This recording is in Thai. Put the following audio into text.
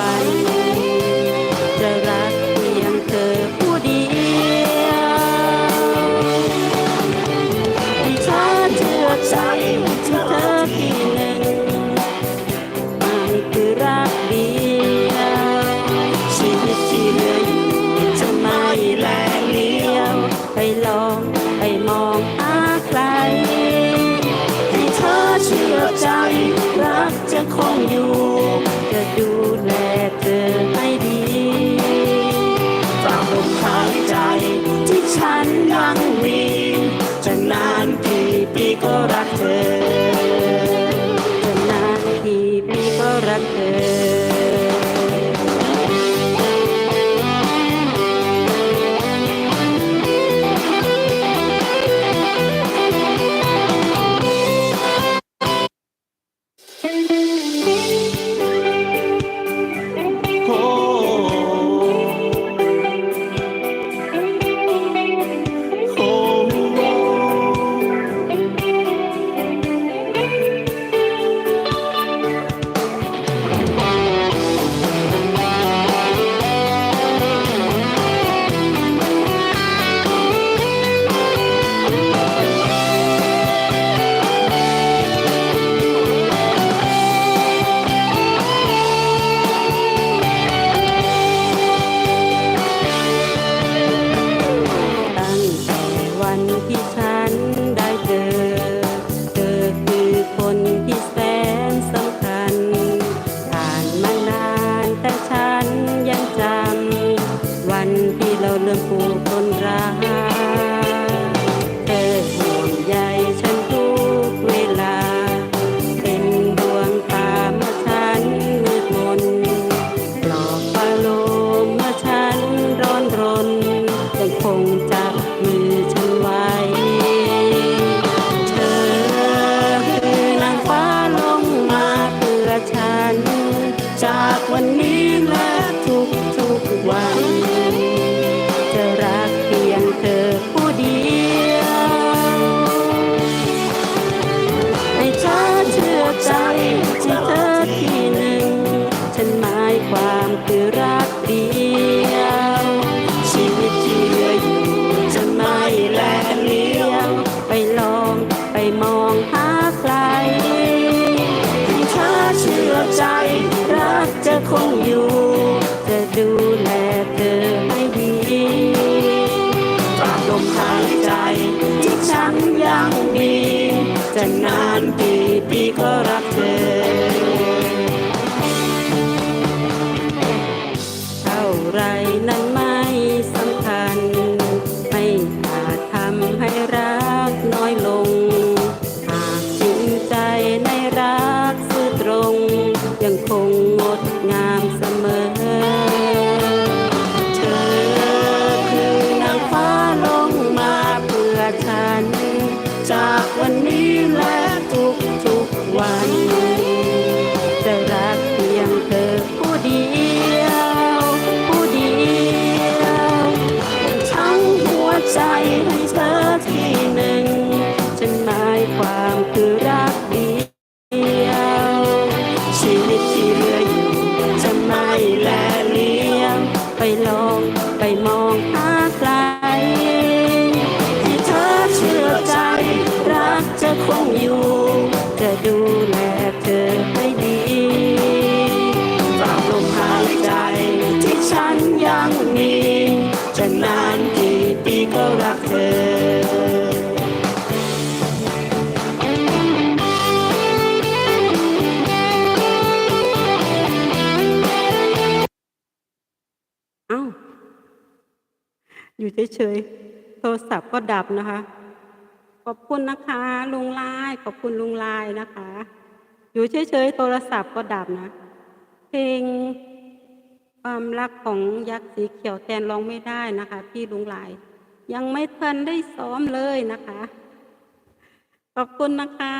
ว้จรักเพียงเธอผู้เดียวที่เชื่อใจถึงเธอที่นมันคือรักเดียวชีวิตที่เหลืออยู่จะไม่แลเลี้ยวไปลองไปมองหาใรให้เเชื่อใจรักจะคงอยู่ งมี จะนานกี่ปีก็รักเธอ คือรักเดียวชีวิตที่เหลืออยู่จะไม่แลเลี้ยว ไปลองไปมองหาใครให้เธอเชื่อใจ รักจะคงอยู่ จะดูแลเธอให้ดีฝากลมหายใจที่ฉันยังมีจะนานกี่ปีก็รักเธอ ลองไปมองหาใครให้เธอเชื่อใจ รักจะคงอยู่จะดูแลเธอให้ดีฝากลมหายใจที่ฉันยังมี อยู่เฉยๆ โทรศัพท์ก็ดับนะคะ ขอบคุณนะคะลุงลายขอบคุณลุงลายนะคะ อยู่เฉยๆ โทรศัพท์ก็ดับนะ เพลงความรักของยักษ์สีเขียวแทนร้องไม่ได้นะคะ พี่ลุงลาย ยังไม่ทันได้ซ้อมเลยนะคะ ขอบคุณนะคะ